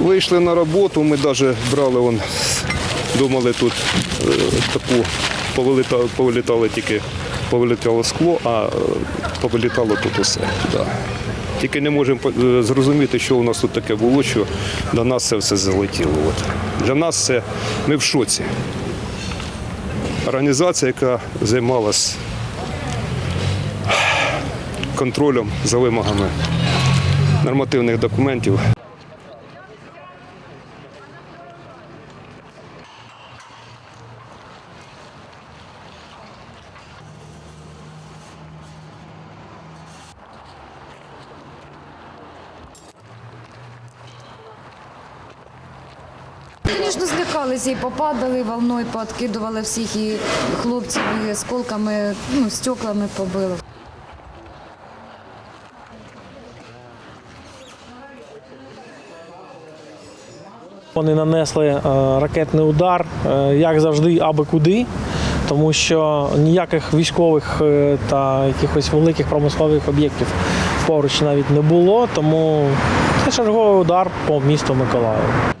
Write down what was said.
Вийшли на роботу, ми навіть брали, вон, думали тут е, таку, повилітало, повилітало тільки повилітало скло, а е, повилітало тут усе. Да. Тільки не можемо е, зрозуміти, що у нас тут таке було, що до нас це все залетіло. От. Для нас це ми в шоці. Організація, яка займалась контролем за вимогами нормативних документів. Звісно, злякалися і попадали волною, пооткидували всіх і хлопців і осколками, ну, стеклами побило. Вони нанесли е, ракетний удар, е, як завжди, аби куди, тому що ніяких військових е, та якихось великих промислових об'єктів поруч навіть не було. Тому це черговий удар по місту Миколаїв.